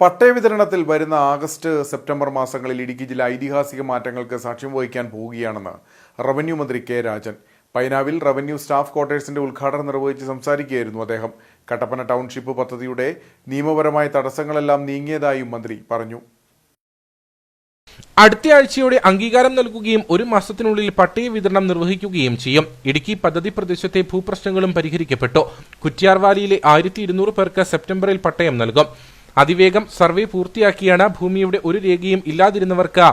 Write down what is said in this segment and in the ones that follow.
പട്ടയ വിതരണത്തിൽ വരുന്ന August September മാസങ്ങളിൽ ഇടുക്കി ജില്ല ഐതിഹാസിക മാറ്റങ്ങൾക്ക് സാക്ഷ്യം വഹിക്കാൻ പോവുകയാണെന്ന് റവന്യൂ മന്ത്രി കെ രാജൻ. പൈനാവിൽ റവന്യൂ സ്റ്റാഫ് ക്വാർട്ടേഴ്സിന്റെ ഉദ്ഘാടനം നിർവഹിച്ച് സംസാരിക്കുകയായിരുന്നു അദ്ദേഹം. കട്ടപ്പന ടൗൺഷിപ്പ് പദ്ധതിയുടെ നിയമപരമായ തടസ്സങ്ങളെല്ലാം നീങ്ങിയതായും മന്ത്രി പറഞ്ഞു. അടുത്ത ആഴ്ചയോടെ അംഗീകാരം നൽകുകയും ഒരു മാസത്തിനുള്ളിൽ പട്ടയ വിതരണം നിർവഹിക്കുകയും ചെയ്യും. ഇടുക്കി പദ്ധതി പ്രദേശത്തെ ഭൂപ്രശ്നങ്ങളും പരിഹരിക്കപ്പെട്ടു. കുറ്റ്യാർവാലിയിലെ ആയിരത്തി പേർക്ക് സെപ്റ്റംബറിൽ പട്ടയം നൽകും. അതിവേഗം സർവേ പൂർത്തിയാക്കിയാണ് ഭൂമിയുടെ ഒരു രേഖയും ഇല്ലാതിരുന്നവർക്ക്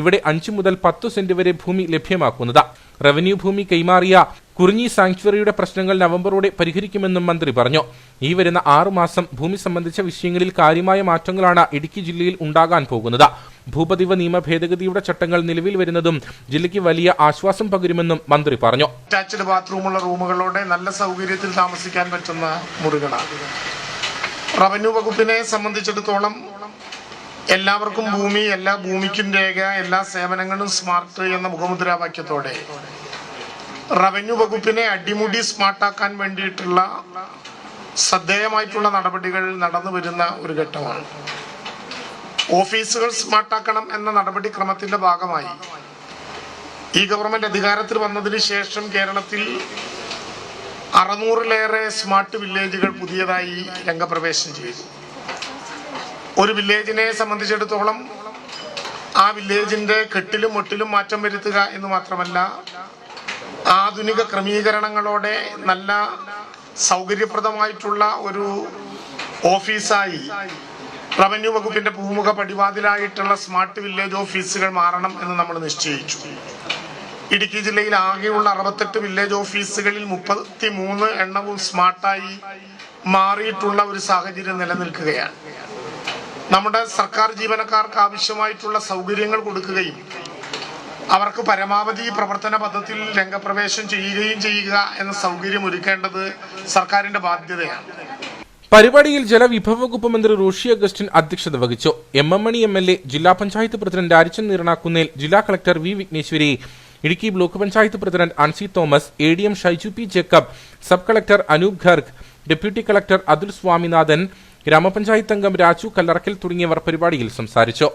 ഇവിടെ അഞ്ചു മുതൽ പത്തു സെന്റ് വരെ ഭൂമി ലഭ്യമാക്കുന്നത്. റവന്യൂ ഭൂമി കൈമാറിയ കുറിഞ്ഞി സാങ്ച്വറിയുടെ പ്രശ്നങ്ങൾ നവംബറോടെ പരിഹരിക്കുമെന്നും മന്ത്രി പറഞ്ഞു. ഈ വരുന്ന ആറുമാസം ഭൂമി സംബന്ധിച്ച വിഷയങ്ങളിൽ കാര്യമായ മാറ്റങ്ങളാണ് ഇടുക്കി ജില്ലയിൽ ഉണ്ടാകാൻ പോകുന്നത്. ഭൂപതിവ നിയമ ഭേദഗതിയുടെ ചട്ടങ്ങൾ നിലവിൽ വരുന്നതും ജില്ലയ്ക്ക് വലിയ ആശ്വാസം പകരുമെന്നും മന്ത്രി പറഞ്ഞു. അറ്റാച്ച്ഡ് ബാത്റൂമുള്ള റൂമുകളോടെ നല്ല സൗകര്യത്തിൽ താമസിക്കാൻ പറ്റുന്ന മുറികളാണ്. റവന്യൂ വകുപ്പിനെ സംബന്ധിച്ചിടത്തോളം എല്ലാവർക്കും ഭൂമി എല്ലാ ഭൂമിക്കും രേഖ എല്ലാ സേവനങ്ങളും സ്മാർട്ട് എന്ന മുഖമുദ്രാവാക്യത്തോടെ റവന്യൂ വകുപ്പിനെ അടിമുടി സ്മാർട്ടാക്കാൻ വേണ്ടിയിട്ടുള്ള ശ്രദ്ധേയമായിട്ടുള്ള നടപടികൾ നടന്നു വരുന്ന ഒരു ഘട്ടമാണ്. ഓഫീസുകൾ സ്മാർട്ടാക്കണം എന്ന നടപടിക്രമത്തിന്റെ ഭാഗമായി ഈ ഗവൺമെന്റ് അധികാരത്തിൽ വന്നതിന് ശേഷം കേരളത്തിൽ അറുന്നൂറിലേറെ സ്മാർട്ട് വില്ലേജുകൾ പുതിയതായി രംഗപ്രവേശം ചെയ്തു. ഒരു വില്ലേജിനെ സംബന്ധിച്ചിടത്തോളം ആ വില്ലേജിന്റെ കെട്ടിലും ഒട്ടിലും മാറ്റം വരുത്തുക എന്ന് മാത്രമല്ല ആധുനിക ക്രമീകരണങ്ങളോടെ നല്ല സൗകര്യപ്രദമായിട്ടുള്ള ഒരു ഓഫീസായി റവന്യൂ വകുപ്പിന്റെ പൂമുഖ പടിവാതിലായിട്ടുള്ള സ്മാർട്ട് വില്ലേജ് ഓഫീസുകൾ മാറണം എന്ന് നമ്മൾ നിശ്ചയിച്ചു. ഇടുക്കി ജില്ലയിൽ ആകെയുള്ള അറുപത്തെട്ട് വില്ലേജ് ഓഫീസുകളിൽ മുപ്പത്തി മൂന്ന് എണ്ണവും സ്മാർട്ടായി മാറിയിട്ടുള്ള ഒരു സാഹചര്യം നിലനിൽക്കുകയാണ്. നമ്മുടെ സർക്കാർ ജീവനക്കാർക്ക് ആവശ്യമായിട്ടുള്ള സൗകര്യങ്ങൾ കൊടുക്കുകയും അവർക്ക് പരമാവധി പ്രവർത്തന പദ്ധതിയിൽ രംഗപ്രവേശം ചെയ്യുകയും ചെയ്യുക എന്ന സൗകര്യം ഒരുക്കേണ്ടത് സർക്കാരിന്റെ ബാധ്യതയാണ്. പരിപാടിയിൽ ജലവിഭവ വകുപ്പ് മന്ത്രി റോഷി അഗസ്റ്റിൻ അധ്യക്ഷത വഹിച്ചു. M M Mani M L A ജില്ലാ പഞ്ചായത്ത് പ്രസിഡന്റ് അരിച്ചൻ നീറണാക്കുന്നേൽ ജില്ലാ collector V Vigneshwari Idukki block panchayat president Ansi Thomas A D M Shaiju P Jacob sub collector Anoop Garg deputy collector Athul Swaminathan grama panchayat അംഗം രാജു കല്ലറക്കൽ തുടങ്ങിയവർ പരിപാടിയിൽ സംസാരിച്ചു.